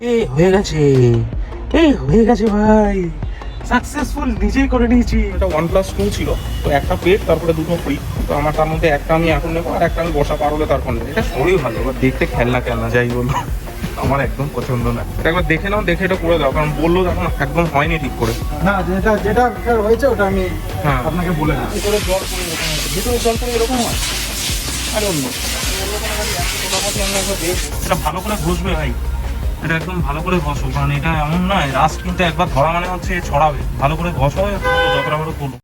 এই হয়ে গেছে। এই হয়ে গেছে ভাই। সাকসেসফুল নিজেই করে নিয়েছি। এটা ওয়ান প্লাস টু ছিল। তো একটা পেড তারপরে দুটো ফ্রি তো আমার তার মধ্যে একটা আমি এখন নেব আর একটা আমি বসা পার হলে তারপর নেব। এটা শরীর ভালো এবার দেখতে খেলনা খেলনা যাই বলো। আমার একদম পছন্দ না। এটা একবার দেখে নাও দেখে এটা করে দাও কারণ বলল যখন একদম হয়নি ঠিক করে। না যেটা যেটা হয়েছে ওটা আমি হ্যাঁ। আপনাকে বলে দিচ্ছি ভিতরে জল পড়ে এরকম হয়। ভিতরে জল পড়ে এরকম হয়। আর অন্য। এটা ভালো করে ঘষবে ভাই। এটা একদম ভালো করে ঘষো, কারণ এটা এমন নয় রাস্ট কিন্তু একবার ধরা মানে হচ্ছে ছড়াবে। ভালো করে ঘষো, যতটা ভালো তোলো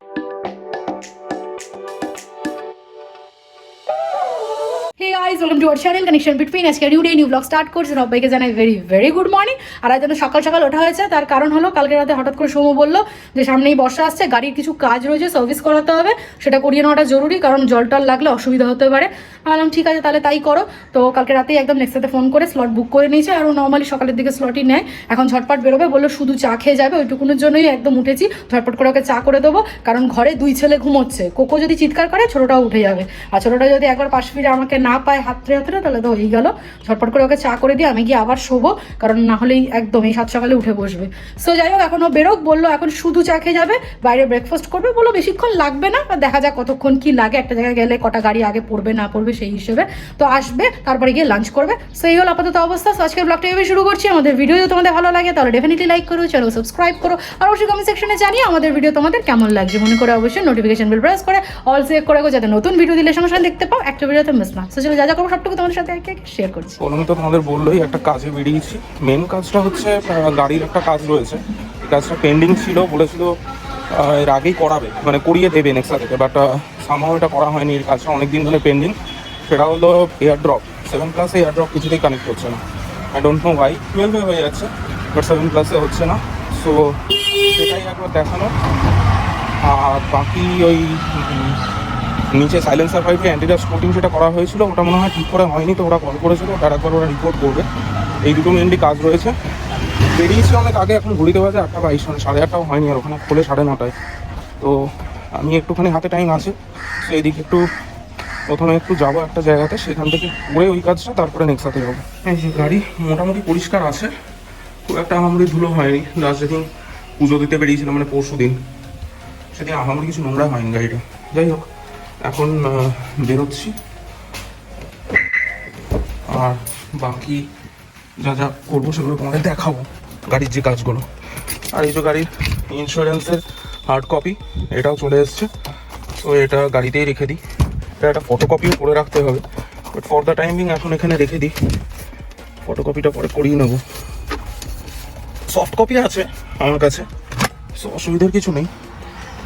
hey guys welcome to our channel connection between আজকে new day new blog start করছে। সবাইকে জানাই ভেরি ভেরি গুড মর্নিং আর আজ যেন সকাল সকাল ওঠা হয়েছে, তার কারণ হলো কালকে রাতে হঠাৎ করে সৌম্য বলল যে সামনেই বর্ষা আসছে, গাড়ির কিছু কাজ রয়েছে সার্ভিস করাতে হবে, সেটা করিয়ে নেওয়াটা জরুরি, কারণ জল টল লাগলে অসুবিধা হতে পারে। বললাম ঠিক আছে, তাহলে তাই করো। তো কালকে রাতেই একদম নেক্সট সাথে ফোন করে স্লট বুক করে নিয়েছে, আর নর্মালি সকালের দিকে স্লটই নেয়। এখন ঝটপট বেরোবে, বলল শুধু চা খেয়ে যাবে, ওইটুকুনের জন্যই একদম উঠেছি। ঝটপট করে ওকে চা করে দেবো, কারণ ঘরে দুই ছেলে ঘুমোচ্ছে। কোকো যদি চিৎকার করে, ছোটোটাও উঠে যাবে। আর ছোটোটা যদি একবার পাশ ফিরে আমাকে না পায় হাতরে হাতরে তাহলে তো হয়েই গেল। ঝটপট করে ওকে চা করে দিয়ে আমি গিয়ে আবার শোবো, কারণ না হলেই একদম এই সাত সকালে উঠে বসবে। সো যাই হোক এখনও বেরোক, বলল এখন শুধু চা খেয়ে যাবে, বাইরে ব্রেকফাস্ট করবে, বলল বেশিক্ষণ লাগবে না দেখা যাক কতক্ষণ কি লাগে, একটা জায়গায় গেলে কটা গাড়ি আগে পড়বে, না পড়বে, সেই হিসেবে। তো আসবে, তারপরে গিয়ে লাঞ্চ করবে। সো এই হলো আপাতত অবস্থা। সো আজকের ব্লগটা এভাবে শুরু করছি। আমাদের ভিডিও যদি তোমাদের ভালো লাগে, তাহলে ডেফিনেটলি লাইক করো চ্যানেল সাবস্ক্রাইব করো, আর অবশ্যই কমেন্ট সেকশনে জানিয়ে আমাদের ভিডিও তোমাদের কেমন লাগছে। মনে করে অবশ্যই নোটিফিকেশন বেল প্রেস করে অল সেভ করে যাতে নতুন ভিডিও দিলে সঙ্গে সঙ্গে দেখতে পাও, একটা ভিডিওতে মিস না। সো চলো যা যা করব সবটুকু তোমাদের সাথে একে শেয়ার করছি। প্রথমে তো তোমাদের বললোই, একটা কাজে বেরিয়েছি। মেন কাজটা হচ্ছে গাড়ির একটা কাজ রয়েছে। কাজটা পেন্ডিং ছিল, বলেছিল এর আগেই করাবে মানে করিয়ে দেবে নেক্সা থেকে। বাট সামহাও এটা করা হয়নি, এই কাজটা অনেক দিন ধরে পেন্ডিং সেটা হলো এয়ার ড্রপ সেভেন প্লাসে এয়ার ড্রপ কিছুতেই কানেক্ট হচ্ছে না। আই ডোন্ট নো ওয়াই টুয়েলভে হয়ে যাচ্ছে বাট সেভেন প্লাসে হচ্ছে না। সো সেটাই একবার দেখানো। আর বাকি ওই নিচে সাইলেন্সার পাইপে অ্যান্টিডাস কোটিং যেটা করা হয়েছিল, ওটা মনে হয় ঠিক করে হয়নি, তো ওরা কল করেছিল, ওটা একবার ওরা রিপোর্ট করবে। এই দুটো মেনলি কাজ রয়েছে। বেরিয়েছি অনেক আগে, এখন ঘুরিতে বাজে আটটা বাইশ মানে সাড়ে আটটাও হয়নি, আর ওখানে খোলে সাড়ে নটায়। তো আমি একটুখানি হাতে টাইম আছে, তো এইদিকে একটু প্রথমে একটু যাব একটা জায়গাতে, সেখান থেকে করে ওই কাজটা, তারপরে নেক্সট সাথে যাব। এই যে গাড়ি মোটামুটি পরিষ্কার আছে, খুব একটা আহামরি ধুলো হয়নি। লাস্ট যেদিন পুজো দিতে বেরিয়েছিলাম মানে পরশু দিন সেদিন আহামরি কিছু নোংরা হয়নি গাড়িটা। যাই হোক এখন বেরোচ্ছি। আর বাকি যা যা করব সেগুলো তোমাদের দেখাবো, গাড়ির যে কাজগুলো। আর এই যে গাড়ির ইন্স্যুরেন্সের হার্ড কপি এটাও চলে এসছে। তো এটা গাড়িতেই রেখে দিই। এটা একটা ফটোকপিও করে রাখতে হবে। বাট ফর দ্য টাইমিং এখন এখানে রেখে দিই। ফটোকপিটা পরে করিয়ে নেব। সফট কপি আছে আমার কাছে। সো অসুবিধার কিছু নেই।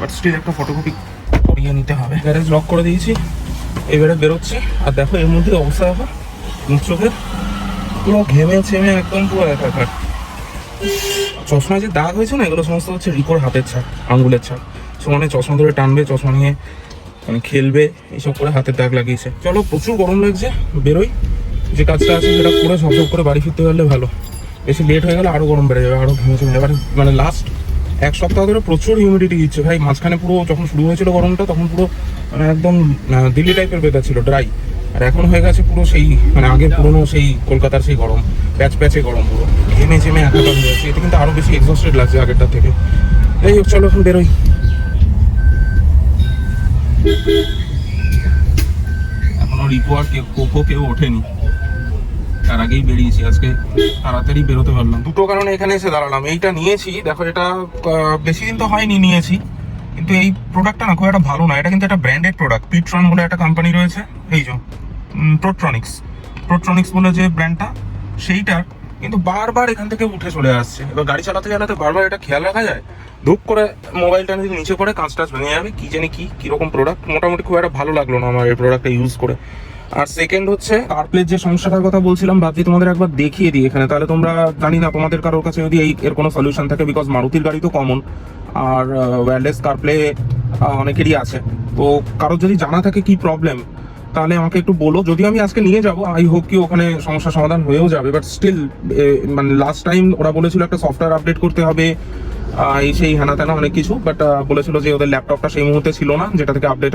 বাট স্টিল একটা ফটোকপি করিয়ে নিতে হবে। গ্যারেজ লক করে দিয়েছি। এবারে বেরোচ্ছি। আর দেখো, এর মধ্যে অবস্থা দেখো। চোখের পুরো ঘেমে ছেমে একদম পুরো একাকার। চশমায় যে দাগ হয়েছে না, এগুলো সমস্ত হচ্ছে রিকোর হাতের ছাপ, আঙ্গুলের ছাপ। সে মানে চশমা ধরে টানবে, চশমা নিয়ে মানে খেলবে, এইসব করে হাতের দাগ লাগিয়েছে। চলো, প্রচুর গরম লাগছে, বেরোই। যে কাজটা আছে সেটা করে সব করে বাড়ি ফিরতে পারলে ভালো। বেশি লেট হয়ে গেলে আরও গরম বেড়ে যাবে আরও ঘেমে চমে এবার মানে লাস্ট এক সপ্তাহ ধরে প্রচুর হিউমিডিটি দিচ্ছে। ভাই, মাঝখানে পুরো যখন শুরু হয়েছিল গরমটা, তখন পুরো মানে একদম দিল্লি টাইপের ওয়েদার ছিল ড্রাই আর এখন হয়ে গেছে পুরো সেই মানে আগের পুরোনো সেই কলকাতার সেই গরম, প্যাচ প্যাচে গরম পুরো। ঘেমে চেমে একাকার হয়ে যাচ্ছে এতে কিন্তু আরও বেশি এক্সস্টেড লাগছে আগেরটার থেকে। যাই হোক, চলো এখন বেরোই। এখনও রিপো আর কেউ, কোকো কেউ ওঠেনি। তার আগেই বেরিয়েছি, আজকে তাড়াতাড়ি বেরোতে পারলাম। দুটো কারণে এখানে এসে দাঁড়ালাম। এইটা নিয়েছি, দেখো এটা বেশি দিন তো হয়নি নিয়েছি, কিন্তু এই প্রোডাক্টটা না খুব একটা ভালো না। এটা কিন্তু একটা ব্র্যান্ডেড প্রোডাক্ট পিট্রন বলে একটা কোম্পানি রয়েছে, এই যে প্রোট্রনিক্স প্রোট্রনিক্স বলে যে ব্র্যান্ডটা সেইটার কিন্তু বারবার এখান থেকে উঠে চলে আসছে। এবার গাড়ি চালাতে চালাতে বারবার এটা খেয়াল রাখা যায়। ধূপ করে মোবাইলটা যদি নিচে পড়ে কাঁচ টাচ ভেঙে যাবে, কি জানি কি, কীরকম প্রোডাক্ট মোটামুটি খুব একটা ভালো লাগল না আমার এই প্রোডাক্টটা ইউজ করে। আর সেকেন্ড হচ্ছে কারপ্লের যে সমস্যাটার কথা বলছিলাম, ভাবছি তোমাদের একবার দেখিয়ে দিই এখানে। তাহলে তোমরা জানি না, তোমাদের কারোর কাছে যদি এই এর কোনো সলিউশন থাকে বিকজ মারুতির গাড়ি তো কমন আর ওয়্যারলেস কারপ্লে অনেকেরই আছে। তো কারোর যদি জানা থাকে কি প্রবলেম তাহলে আমাকে একটু বলো। যদি আমি আজকে নিয়ে যাব আই হোপ কি ওখানে সমস্যার সমাধান হয়েও যাবে। বাট স্টিল মানে লাস্ট টাইম ওরা বলেছিল একটা সফটওয়্যার আপডেট করতে হবে এই সেই হ্যানা ত্যানা অনেক কিছু। বাট বলেছিল যে ওদের ল্যাপটপটা সেই মুহূর্তে ছিল না, যেটা থেকে আপডেট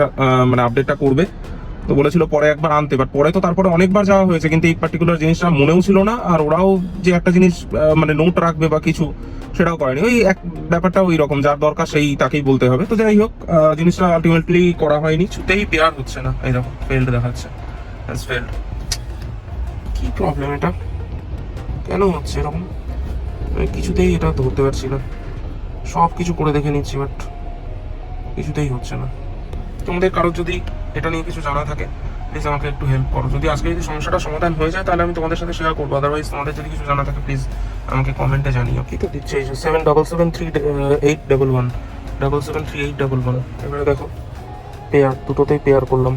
মানে আপডেটটা করবে। তো বলেছিল পরে একবার আনতে। বাট পরে তো তারপরে অনেকবার যাওয়া হয়েছে। কিন্তু এই পার্টিকুলার জিনিসটা মনেও ছিল না, আর ওরাও যে একটা জিনিস মানে নোট রাখবে বা কিছু, সেটাও করেনি। ওই এক ব্যাপারটা ওই রকম যার দরকার সেই, তাকেই বলতে হবে। তো যাই হোক জিনিসটা আলটিমেটলি করা হয়নি। ছুটেই পেয়ার হচ্ছে না এই দেখো ফেল্ড দেখাচ্ছে ফেল্ড কি প্রবলেম এটা? কেন হচ্ছে এরকম? কিছুতেই এটা ধরতে পারছি না। সব কিছু করে দেখে নিচ্ছি বাট কিছুতেই হচ্ছে না। তোমাদের কারোর যদি এটা নিয়ে কিছু জানা থাকে প্লিজ আমাকে একটু হেল্প করো। যদি আজকে যদি সমস্যাটা সমাধান হয়ে যায় তাহলে আমি তোমাদের সাথে শেয়ার করব। আদারওয়াইজ তোমাদের যদি কিছু জানা থাকে প্লিজ আমাকে কমেন্টে জানিও। কি তো দিচ্ছে। এই যে seven double seven three eight double one double seven three eight double one এবারে দেখো পেয়ার দুটোতেই পেয়ার করলাম।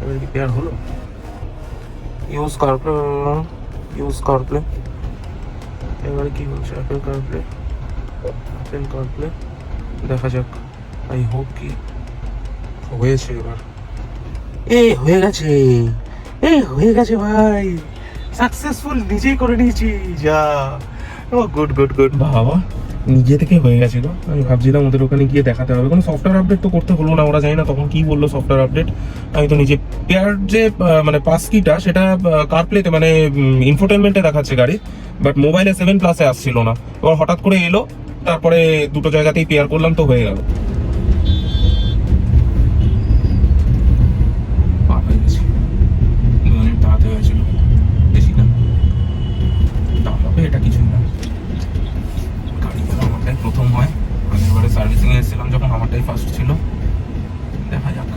এবারে কি পেয়ার হলো? ইউজ কার্প্লে ইউজ কার্প্লে এবারে কি হচ্ছে অ্যাপেল কার্প্লে অ্যাপেল কার্প্লে দেখা যাক। আই হোপ কি হয়েছে এবার। এই হয়ে গেছে। এই হয়ে গেছে ভাই। সাকসেসফুল নিজেই করে নিয়েছি যা। ও গুড গুড গুড বাবা নিজে থেকে হয়ে গেছিল আমি ভাবছিলাম ওদের ওখানে গিয়ে দেখাতে হবে। কোনো সফটওয়্যার আপডেট তো করতে হলো না ওরা জানি না তখন কি বলল সফটওয়্যার আপডেট আমি তো নিজে পেয়ার যে মানে পাস কিটা সেটা কারপ্লেতে মানে ইনফোটেনমেন্টে দেখাচ্ছে গাড়ি। বাট মোবাইলে সেভেন প্লাসে আসছিল না। এবার হঠাৎ করে এলো তারপরে দুটো জায়গাতেই পেয়ার করলাম তো হয়ে গেল পা হয়ে গেছে দু মিনিট দাঁড়াতে হয়েছিল বেশি না দাঁড়াবে এটা কিছুই না গাড়ি যেন আমারটাই প্রথম হয় আগের বারে সার্ভিসিং আমারটাই ফার্স্ট ছিল। দেখা যাক।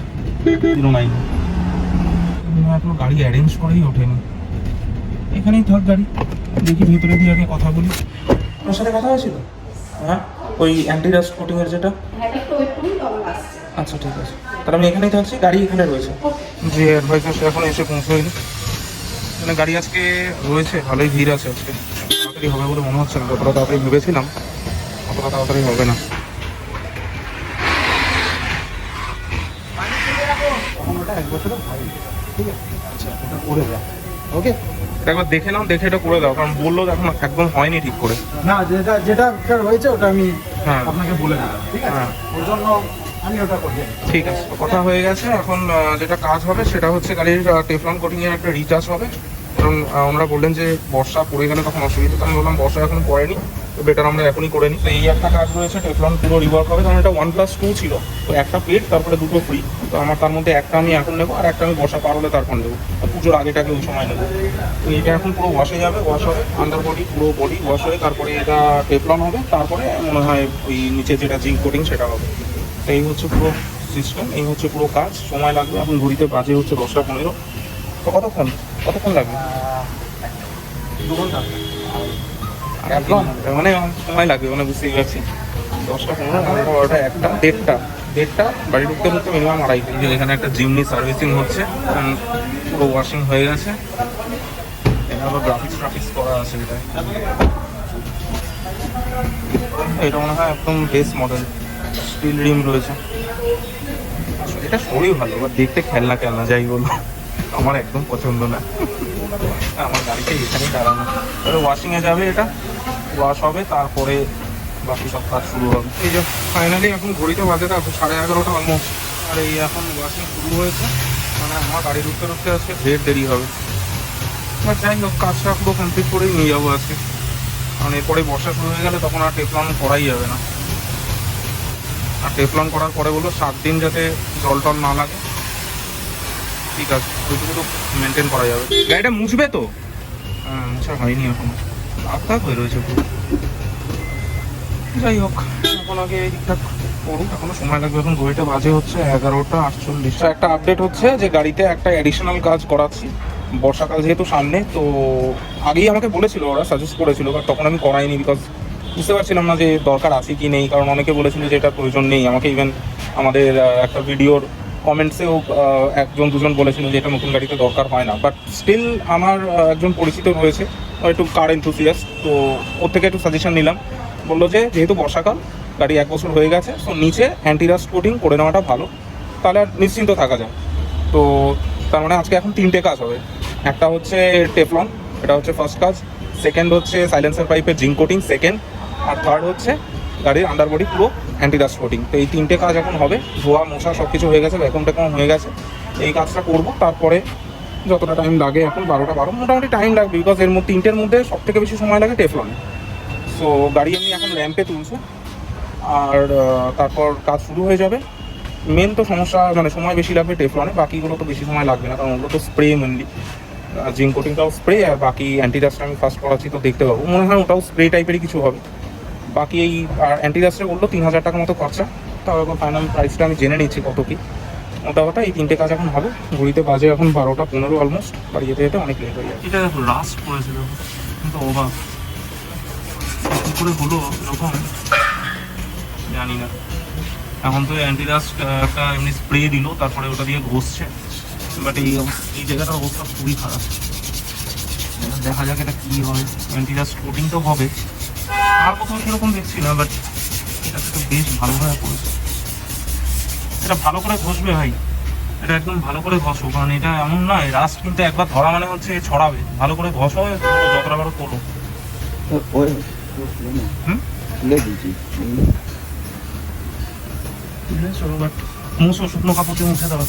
জিরো নাইন এখনও গাড়ি অ্যারেঞ্জ করেই ওঠেনি। এখানেই থাক গাড়ি। দেখি ভেতরে দিয়ে আগে কথা বলি। ওর সাথে কথা হয়েছিল? হ্যাঁ? ওই অ্যান্টি ডাস্ট কোটিং এর যেটা? আচ্ছা ঠিক আছে। তাহলে আমি এখানেই থাকছি গাড়ি এখানে রয়েছে। যে অ্যাডভাইজার সে এখন এসে পৌঁছয়নি। মানে গাড়ি আজকে রয়েছে ভালোই ভিড় আছে আজকে। তাড়াতাড়ি হবে বলে মনে হচ্ছে না। যতটা তাড়াতাড়ি ভেবেছিলাম অতটা তাড়াতাড়ি হবে না। ওটা এক বছরের ঠিক আছে? আচ্ছা ওটা করে দেয় ওকে এটা একবার দেখে নাও দেখে এটা করে দাও কারণ বলল এখন একদম হয়নি ঠিক করে। না যেটা যেটা হয়েছে ওটা আমি হ্যাঁ। আপনাকে বলে দিলাম ঠিক আছে? হ্যাঁ। ওর জন্য আমি ওটা করে ঠিক আছে কথা হয়ে গেছে এখন যেটা কাজ হবে সেটা হচ্ছে গাড়ির টেফলন কোটিং এর একটা রিচার্জ হবে। কারণ ওনারা বললেন যে বর্ষা পড়ে গেলে তখন অসুবিধা আমি বললাম বর্ষা এখন পড়েনি। বেটার আমরা এখনই করে নিই। তো এই একটা কাজ রয়েছে টেফলন পুরো রিওয়ার্ক হবে, কারণ এটা ওয়ান প্লাস টু ছিল। তো একটা পেড তারপরে দুটো ফ্রি তো আমার তার মধ্যে একটা আমি এখন নেব, আর একটা আমি বর্ষা পার হলে তারপর নেব। পুজোর আগেটাকে ওই সময় নেব। তো এটা এখন পুরো ওয়াশে যাবে ওয়াশ হবে আন্ডার বডি পুরো বডি ওয়াশ হয়ে তারপরে এটা টেফলন হবে, তারপরে মনে হয় ওই নিচে যেটা জিঙ্ক কোটিং সেটা হবে। তো এই হচ্ছে পুরো সিস্টেম এই হচ্ছে পুরো কাজ, সময় লাগবে, এখন ঘড়িতে বাজে হচ্ছে দশটা পনেরো। তো কতক্ষণ? কতক্ষণ লাগবে? দু ঘণ্টা মানে সময় মানে দশটা পনেরো বারোটা একটা, দেড়টা দেড়টা, বাড়ি ঢুকতে মিনিমাম আড়াই এখানে একটা জিমনি সার্ভিসিং হচ্ছে পুরো ওয়াশিং হয়ে গেছে। আবার গ্রাফিক্স ট্রাফিক্স করা আছে এটা। মনে হয় একদম বেস মডেল স্টিল রিম রয়েছে। এটা সবই ভালো দেখতে খেলনা খেলনা যাই বলো। আমার একদম পছন্দ না। আমার গাড়িতে এখানেই দাঁড়ানো। এবার ওয়াশিং এ যাবে এটা ওয়াশ হবে, তারপরে বাকি সব কাজ শুরু হবে। এই যে ফাইনালি এখন ঘড়িতে বাজে দেখো সাড়ে এগারোটা অলমোস্ট আর এই এখন ওয়াশিং শুরু হয়েছে মানে আমার গাড়ি ঢুকতে ঢুকতে আজকে ঢের দেরি হবে। আর যাই হোক কাজটা পুরো কমপ্লিট করেই নিয়ে যাব আজকে। কারণ এরপরে বর্ষা শুরু হয়ে গেলে তখন আর টেফলন করাই যাবে না। আর টেফলন করার পরে বলল সাত দিন যাতে জল টল না লাগে। ঠিক আছে ওইটুকু তো মেনটেন করা যাবে। গাড়িটা মুছবে তো? হ্যাঁ মুছা হয়নি এখনও। দাগ হয়ে রয়েছে পুরো। যাই হোক, এখন আগে ঠিকঠাক করুক, এখনও সময় লাগবে। এখন ঘড়িটা বাজে হচ্ছে এগারোটা আটচল্লিশ। একটা আপডেট হচ্ছে যে গাড়িতে একটা অ্যাডিশনাল কাজ করাচ্ছি। বর্ষাকাল যেহেতু সামনে, তো আগেই আমাকে বলেছিল, ওরা সাজেস্ট করেছিল বাট তখন আমি করাইনি বিকজ বুঝতে পারছিলাম না যে দরকার আছে কি নেই। কারণ অনেকে বলেছিল যে এটা প্রয়োজন নেই। আমাকে ইভেন আমাদের একটা ভিডিওর কমেন্টসেও একজন, দুজন বলেছিল যে এটা নতুন গাড়িতে দরকার হয় না। বাট স্টিল আমার একজন পরিচিত রয়েছে একটু কার এনথুসিয়াস তো ওর থেকে একটু সাজেশন নিলাম। বলল যে, যেহেতু বর্ষাকাল, গাড়ি এক বছর হয়ে গেছে সো নিচে অ্যান্টিরাস্ট কোটিং করে নেওয়াটা ভালো। তাহলে আর নিশ্চিন্ত থাকা যায়। তো তার মানে আজকে এখন তিনটে কাজ হবে। একটা হচ্ছে টেফলন এটা হচ্ছে ফার্স্ট কাজ। সেকেন্ড হচ্ছে সাইলেন্সার পাইপের জিঙ্ক কোটিং সেকেন্ড আর থার্ড হচ্ছে গাড়ির আন্ডারবডি পুরো অ্যান্টি ডাস্ট কোটিং তো এই তিনটে কাজ এখন হবে। ধোয়া মশা সব কিছু হয়ে গেছে ভ্যাকুম ট্যাকুম হয়ে গেছে, এই কাজটা করব। তারপরে যতটা টাইম লাগে এখন, বারোটা বারো। মোটামুটি টাইম লাগবে বিকজ এর মধ্যে, তিনটের মধ্যে সব থেকে বেশি সময় লাগে টেফলনে সো গাড়ি আমি এখন র্যাম্পে তুলছে। আর তারপর কাজ শুরু হয়ে যাবে। মেন তো সমস্যা মানে সময় বেশি লাগবে টেফলনে বাকিগুলো তো বেশি সময় লাগবে না, কারণ ওগুলো তো স্প্রে মেনলি জিঙ্ক কোটিংটাও স্প্রে আর বাকি অ্যান্টিডাস্ট আমি ফার্স্ট করাচ্ছি, তো দেখতে পাবো। মনে হয় ওটাও স্প্রে টাইপেরই কিছু হবে। বাকি এই অ্যান্টিডাস্টে বলল তিন হাজার টাকা মতো খরচা। তাও এখন ফাইনাল প্রাইসটা আমি জেনে নিচ্ছি কত কী। মোটা কথা এই তিনটে কাজ এখন হবে। ঘড়িতে বাজে এখন বারোটা পনেরো অলমোস্ট বাড়ি যেতে যেতে অনেক লেট হয়ে যাবে। এটা দেখো রাস্ট পড়েছে দেখো। কিন্তু অবাক। কি করে হলো এরকম? জানি না। এখন তো অ্যান্টি রাস্ট একটা এমনি স্প্রে দিল, তারপরে ওটা দিয়ে ঘষছে। বাট এই এই জায়গাটার অবস্থা খুবই খারাপ। দেখা যাক এটা কী হয়। অ্যান্টি রাস্ট কোটিং তো হবে। আর কোথাও সেরকম দেখছি না বাট এটা তো বেশ ভালোভাবে পড়েছে। এটা ভালো করে ঘষবে ভাই। এটা একদম ভালো করে ঘষো, কারণ এটা এমন নয় রাস্ট কিন্তু একবার ধরা মানে হচ্ছে ছড়াবে। ভালো করে ঘষো যতটা পারো তোলো মুছো, শুকনো কাপড় দিয়ে মুছে দেওয়া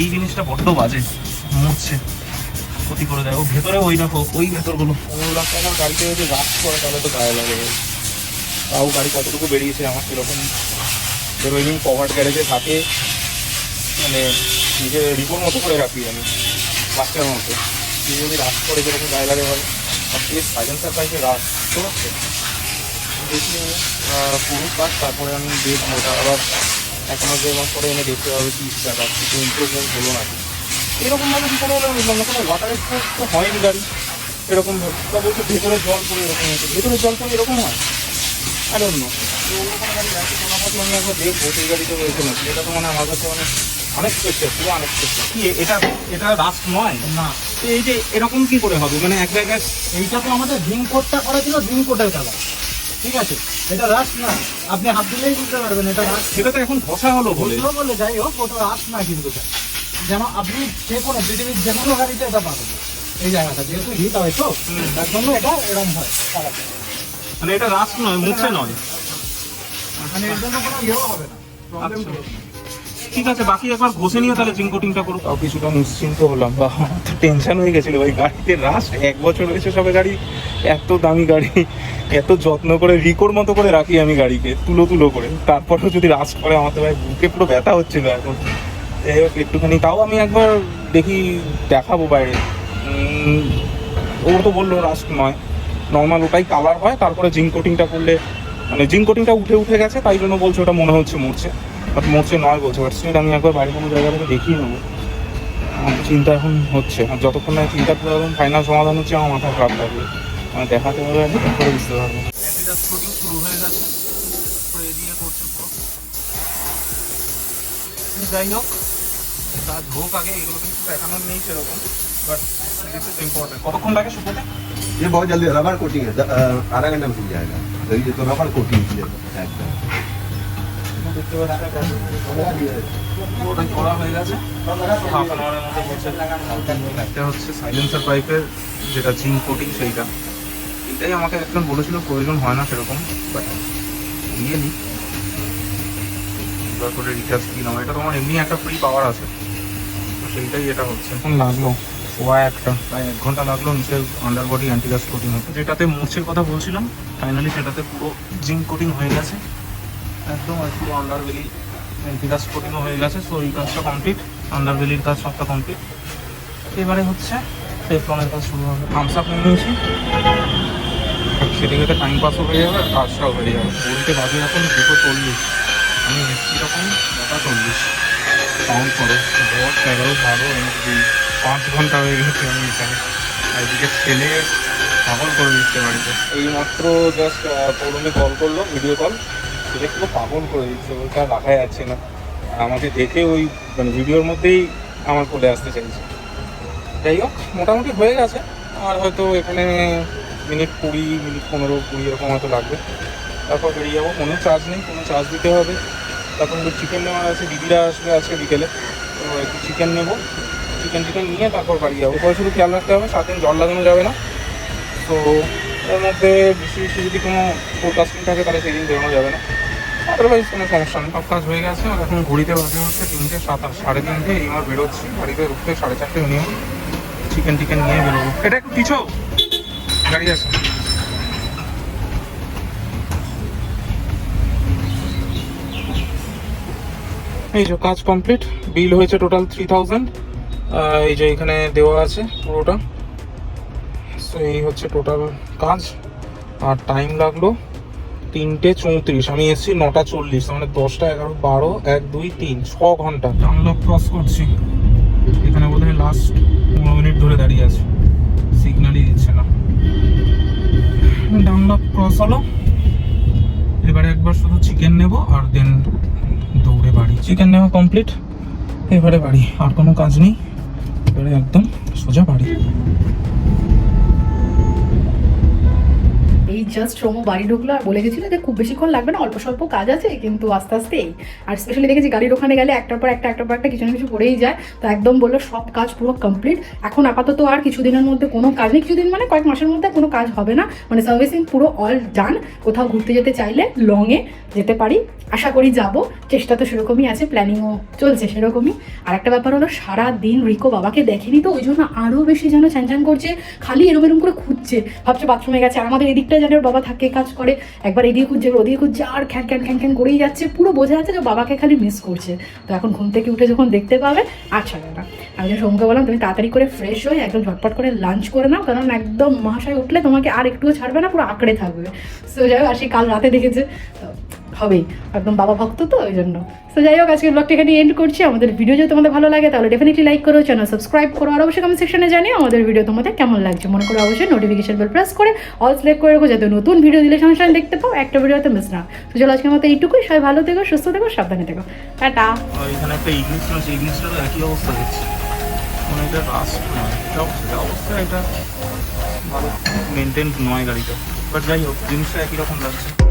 এই জিনিসটা বড্ড বাজে মুছছে ক্ষতি করে দেয়। ও ভেতরে ওই দেখো, ওই ভেতরগুলো। পনেরো লাখ টাকার গাড়িতে যদি রাস্ট করে, তাহলে তো গায়ে লাগে। তাও গাড়ি কতটুকু বেরিয়েছে আমার সেরকম এমনি কভার গ্যারেজে থাকে। মানে নিজের রিপোর্ট মতো করে রাখি আমি বাচ্চার মতো। যদি রাস্ট করে, যেরকম গায়ে লাগে হয়, আর প্লিজ সাইলেন্সার পাইছে ঠিক আছে দেখি পুরো কাজ, তারপরে আমি দেখব। ওটা আবার এক মাস দেড় মাস পরে এনে দেখতে হবে কি ব্যাপার। কিছু ইম্প্রুভমেন্ট হলো নাকি? এরকম ভাবে কি করে হলো বুঝলাম না কোনো ওয়াটার স্পোর্ট তো হয়নি গাড়ি? এরকম বা বলছে ভেতরে জল পড়ে এরকম হয়েছে। ভেতরে জল পড়ে এরকম হয়? আর অন্য অন্য কোনো গাড়ি গাড়ি চলাফাত আমি একবার দেখব। সেই গাড়িতে হয়েছে নাকি? এটা তো মানে আমার কাছে মানে অনেক স্পেশাল পুরো অনেক স্পেশাল কি এটা এটা রাস্ট নয়? না। তো এই যে এরকম কি করে হবে? মানে এক জায়গায় এইটা তো আমাদের জিঙ্ক কোটটা করা ছিল জিঙ্ক কোটের কালার ঠিক আছে? এটা রাস না। আপনি হাত দিলেই বুঝতে পারবেন এটা রাস সেটা তো এখন ঘষা হলো বলে। বলে যাই হোক ওটা রাস না কিন্তু। যেন আপনি যে কোনো পৃথিবীর যে কোনো গাড়িতে এটা পাবেন। এই জায়গাটা যেহেতু হিট হয় তো তার জন্য এটা এরকম হয়। মানে এটা রাস্ট নয় মুছে নয়। মানে এর জন্য কোনো ইয়েও হবে না প্রবলেম আচ্ছা। ঠিক আছে বাকি একবার ঘষে নিয়ে তাহলে জিঙ্ক কোটিংটা করো তাও কিছুটা নিশ্চিন্ত হলাম বা তো টেনশন হয়ে গেছিল ওই গাড়িতে রাস্ট এক বছর হয়েছে সবে গাড়ি এত দামি গাড়ি এত যত্ন করে রিকোর মতো করে রাখি আমি গাড়িকে তুলো তুলো করে। তারপরেও যদি রাস্ট করে আমার তো ভাই বুকে পুরো ব্যথা হচ্ছিল এখন। যাই হোক, একটুখানি তাও আমি একবার দেখি, দেখাবো বাইরে। ও তো বলল রাস্ট নয়। নর্মাল ওটাই কালার হয়, তারপরে জিঙ্ক কোটিংটা করলে মানে জিঙ্ক কোটিংটা উঠে উঠে গেছে, তাই জন্য বলছে ওটা মনে হচ্ছে মরছে। বাট মরছে নয় বলছে, বাট স্টিল আমি একবার বাইরে কোনো জায়গা থেকে দেখিয়ে নেব। চিন্তা এখন হচ্ছে, আর যতক্ষণ না চিন্তা করে ফাইনাল সমাধান হচ্ছে, আমার মাথা খারাপ লাগবে। মানে দেখাতে হবে আমি বুঝতে পারব। শুরু হয়ে গেছে। যাই হোক কাজ হোক আগে এগুলো কিন্তু দেখানোর নেই সেরকম বাট দিস ইজ ইম্পর্টেন্ট কতক্ষণ লাগে শুকোতে ये बहुत जल्दी रबर कोटिंग है द- अ, आधा घंटा में सूख जाएगा तो ये तो रबर कोटिंग है एकदम দেখতে পাচ্ছি পুরোটা করা হয়ে গেছে হাফ অ্যান আওয়ারের মধ্যে হচ্ছে একটা হচ্ছে সাইলেন্সার পাইপের যেটা জিঙ্ক কোটিং সেইটা এটাই আমাকে একজন বলেছিল প্রয়োজন হয় না সেরকম বাট দিয়ে নিই এবার করে রিচার্জ কি নাও এটা তোমার এমনি একটা ফ্রি পাওয়ার আছে। তো সেইটাই এটা হচ্ছে। এখন লাগল। সোয়া একটা। প্রায় এক ঘণ্টা লাগল নিচে আন্ডার বডি অ্যান্টিগাস কোটিং হতে। যেটাতে মুছের কথা বলছিলাম ফাইনালি সেটাতে পুরো জিঙ্ক কোটিং হয়ে গেছে। একদম পুরো আন্ডার বেলি অ্যান্টিগাস কোটিংও হয়ে গেছে। সো এই কাজটা কমপ্লিট আন্ডার বেলির কাজ সবটা কমপ্লিট এবারে হচ্ছে টেফলনের কাজ শুরু হবে। থামস আপ নিয়ে নিয়েছি। সেদিকে টাইম পাসও হয়ে যাবে আর কাজটাও হয়ে যাবে। বলতে বাজে এখন দুটো চল্লিশ। আমি তখন নটা চল্লিশ কাউন্ট করো দশ এগারো বারো দুই পাঁচ ঘণ্টা হয়ে গেছে আমি এখানে এদিকে ছেলে পাগল করে দিচ্ছে বাড়িতে এই মাত্র জাস্ট পৌলমে কল করল ভিডিও কল সেটা পুরো পাগল করে দিচ্ছে আর রাখা যাচ্ছে না। আমাকে দেখে ওই মানে ভিডিওর মধ্যেই আমার কোলে আসতে চাইছে। যাই হোক, মোটামুটি হয়ে গেছে। আর হয়তো এখানে মিনিট কুড়ি, মিনিট পনেরো, কুড়ি এরকম হয়তো লাগবে। তারপর বেরিয়ে যাব। কোনো চার্জ নেই, কোনো চার্জ দিতে হবে। তারপর একটু চিকেন নেওয়ার আছে, দিদিরা আসবে আজকে বিকেলে। তো একটু চিকেন নেব। চিকেন টিকেন নিয়ে তারপর বাড়ি যাব। পরে শুধু খেয়াল রাখতে হবে, সাত দিন জল লাগানো যাবে না। তো এর মধ্যে বেশি বেশি যদি কোনো ফোরকাস্টিং থাকে, তাহলে সেদিন বেরোনো যাবে না। আদারওয়াইজ কোনো সমস্যা নেই। সব কাজ হয়ে গেছে। আর এখন ঘড়িতে বাজে হচ্ছে তিনটে, সাত সাতাশ সাড়ে তিনটে এই আমার বেরোচ্ছি। বাড়িতে উঠতে সাড়ে চারটে মিনিমাম চিকেন টিকেন নিয়ে বেরোবো। এটা একটু পিছো। গাড়ি আছে। এই যে কাজ কমপ্লিট, বিল হয়েছে টোটাল থ্রি থাউজেন্ড এই যে এখানে দেওয়া আছে পুরোটা। সো এই হচ্ছে টোটাল কাজ। আর টাইম লাগল তিনটে চৌত্রিশ। আমি এসেছি নটা চল্লিশ মানে দশটা এগারো, বারো, এক, দুই, তিন, ছ ঘণ্টা। ডানলপ ক্রস করছি। এখানে বোধহয় লাস্ট পনেরো মিনিট ধরে দাঁড়িয়ে আছে। সিগন্যালই দিচ্ছে না। ডানলপ ক্রস হলো। এবারে একবার শুধু চিকেন নেব আর দেন দৌড়ে বাড়ি। চিকেন নেওয়া কমপ্লিট এবারে বাড়ি, আর কোনো কাজ নেই। এবারে একদম সোজা বাড়ি এই জাস্ট রোমো বাড়ি ঢুকলো আর বলে গেছিল যে খুব বেশিক্ষণ লাগবে না, অল্প স্বল্প কাজ আছে, কিন্তু আস্তে আস্তে আর স্পেশালি দেখেছি গাড়ির ওখানে গেলে একটার পর একটা, একটার পর একটা কিছু না কিছু করেই যায়। তো একদম বলল সব কাজ পুরো কমপ্লিট এখন আপাতত আর কিছুদিনের মধ্যে কোনো কাজ নেই। কিছুদিন মানে কয়েক মাসের মধ্যে কোনো কাজ হবে না। মানে সার্ভিসিং পুরো অল ডান কোথাও ঘুরতে যেতে চাইলে লংয়ে যেতে পারি। আশা করি যাব। চেষ্টা তো সেরকমই আছে প্ল্যানিংও চলছে সেরকমই। আর একটা ব্যাপার হলো সারা দিন রিকো বাবাকে দেখেনি তো, ওই জন্য আরও বেশি যেন চ্যান করছে। খালি এরম এরম করে খুঁজছে। ভাবছে বাথরুমে গেছে। আর আমাদের এদিকটা যেন বাবা থাকে, কাজ করে, একবার এদিকে খুঁজছে একবার ওদিকে খুঁজছে, আর খ্যান খ্যান খ্যান খ্যান করেই যাচ্ছে, পুরো বোঝা যাচ্ছে যে বাবাকে খালি মিস করছে। তো এখন ঘুম থেকে উঠে যখন দেখতে পাবে, আর ছাড়বে না। আমি যখন সোমকে বললাম, তুমি তাড়াতাড়ি করে ফ্রেশ হয়ে একদম ঝটপট করে লাঞ্চ করে নাও, কারণ একদম মহাশয় উঠলে তোমাকে আর একটুও ছাড়বে না, পুরো আঁকড়ে থাকবে। সো যাই আর সে কাল রাতে দেখেছে। তো হবেই, একদম বাবা ভক্ত তো, ওই জন্য। তো যাই হোক, আজকের ব্লগটা এখানে এন্ড করছি। আমাদের ভিডিও যদি তোমাদের ভালো লাগে, তাহলে ডেফিনেটলি লাইক করো চ্যানেল সাবস্ক্রাইব করো, আর অবশ্যই কমেন্ট সেকশনে জানিও আমাদের ভিডিও তোমাদের কেমন লাগছে। মনে করো অবশ্যই নোটিফিকেশন বেল প্রেস করে অল সিলেক্ট করে রাখো, যাতে নতুন ভিডিও দিলে সঙ্গে সঙ্গে দেখতে পাও, একটা ভিডিওতে মিস না তো চলো আজকের মতো এইটুকুই। সবাই ভালো থেকো, সুস্থ থেকো, সাবধানে থেকো। টাটা। এখানে একটা ইগনিস আছে ইগনিসটারও একই অবস্থা দেখছি। মানে এটা রাস্ট নয়। অবস্থা, এটা ভালো মেনটেন নয় গাড়িটা। বাট যাই হোক, জিনিসটা একই রকম লাগছে।